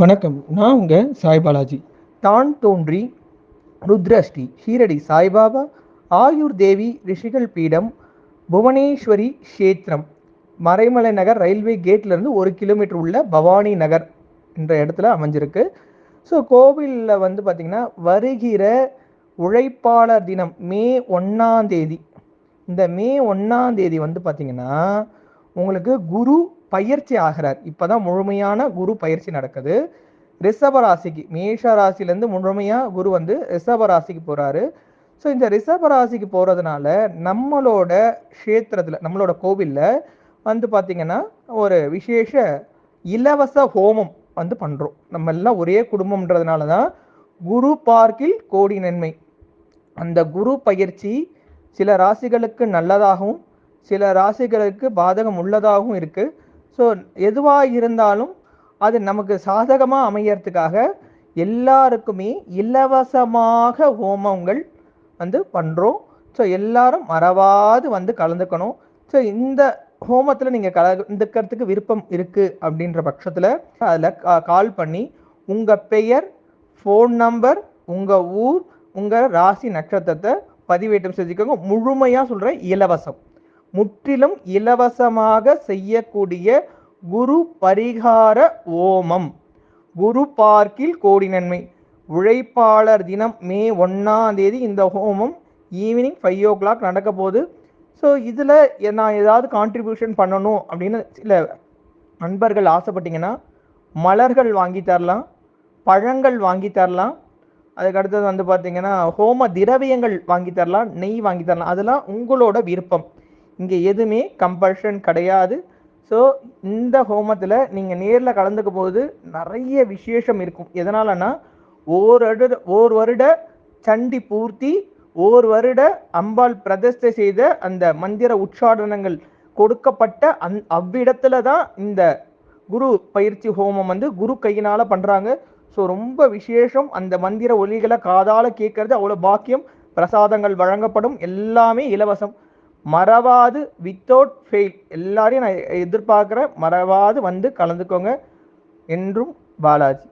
வணக்கம். நான் உங்கள் சாய் பாலாஜி. தான் தோன்றி ருத்ரஸ்ரீ ஷீரடி சாய்பாபா ஆயுர் தேவி ரிஷிகள் பீடம் புவனேஸ்வரி க்ஷேத்திரம் மறைமலை நகர் ரயில்வே கேட்லேருந்து ஒரு கிலோமீட்டர் உள்ள பவானி நகர் என்ற இடத்துல அமைஞ்சிருக்கு. ஸோ கோவிலில் வந்து பார்த்திங்கன்னா வருகிற உழைப்பாளர் தினம் மே ஒன்றாம் தேதி. இந்த மே ஒன்றாம் தேதி வந்து பார்த்திங்கன்னா உங்களுக்கு குரு பயிற்சி ஆகிறார். இப்போதான் முழுமையான குரு பயிற்சி நடக்குது. ரிஷப ராசிக்கு மேஷ ராசிலேருந்து முழுமையாக குரு வந்து ரிஷப ராசிக்கு போகிறாரு ஸோ இந்த ரிஷப ராசிக்கு போகிறதுனால நம்மளோட க்ஷேத்திரத்தில் நம்மளோட கோவிலில் வந்து பார்த்திங்கன்னா ஒரு விசேஷ இலவச ஹோமம் வந்து பண்ணுறோம் நம்ம எல்லாம் ஒரே குடும்பம்ன்றதுனால தான் குரு பார்க்கில் கோடி நன்மை. அந்த குரு பயிற்சி சில ராசிகளுக்கு நல்லதாகவும் சில ராசிகளுக்கு பாதகம் உள்ளதாகவும் இருக்குது ஸோ எதுவாக இருந்தாலும் அது நமக்கு சாதகமாக அமையறதுக்காக எல்லாருக்குமே இலவசமாக ஹோமங்கள் வந்து பண்ணுறோம் ஸோ எல்லாரும் மறவாது வந்து கலந்துக்கணும். ஸோ இந்த ஹோமத்தில் நீங்கள் கலந்துக்கிறதுக்கு விருப்பம் இருக்குது அப்படின்ற பட்சத்தில் அதில் கால் பண்ணி உங்கள் பெயர் ஃபோன் நம்பர் உங்கள் ஊர் உங்கள் ராசி நட்சத்திரத்தை பதிவேற்றம் செஞ்சுக்கோங்க. முழுமையாக சொல்கிறேன் இலவசம். முற்றிலும் இலவசமாக செய்யக்கூடிய குரு பரிகார ஓமம். குரு பார்க்கில் கோடி நன்மை. உழைப்பாளர் தினம் மே ஒன்றாம் தேதி இந்த ஹோமம் ஈவினிங் ஃபைவ் ஓ கிளாக் நடக்க போகுது. ஸோ இதில் நான் ஏதாவது கான்ட்ரிபியூஷன் பண்ணணும் அப்படின்னு சில நண்பர்கள் ஆசைப்பட்டீங்கன்னா மலர்கள் வாங்கி தரலாம் பழங்கள் வாங்கி தரலாம். அதுக்கு அடுத்தது வந்து பார்த்தீங்கன்னா ஹோம திரவியங்கள் வாங்கி தரலாம் நெய் வாங்கி தரலாம். அதெல்லாம் உங்களோட விருப்பம். இங்கே எதுவுமே கம்பல்ஷன் கிடையாது. ஸோ இந்த ஹோமத்தில் நீங்கள் நேரில் கலந்துக்க போது நிறைய விசேஷம் இருக்கும். எதனாலனா ஓர் வருட ஓர் வருட சண்டி பூர்த்தி ஓர் வருட அம்பாள் பிரதிஷ்டை செய்த அந்த மந்திர உச்சாடனங்கள் கொடுக்கப்பட்ட அந் அவ்விடத்துல தான் இந்த குரு பயிற்சி ஹோமம் வந்து குரு கையினால் பண்ணுறாங்க ஸோ ரொம்ப விசேஷம். அந்த மந்திர ஒலிகளை காதால் கேட்கறது அவ்வளோ பாக்கியம். பிரசாதங்கள் வழங்கப்படும். எல்லாமே இலவசம். மறவாது வித்தவுட் ஃபெயில் எல்லாரையும் நான் எதிர்பார்க்குறேன். மறவாது வந்து கலந்துக்கோங்க. என்றும் பாலாஜி.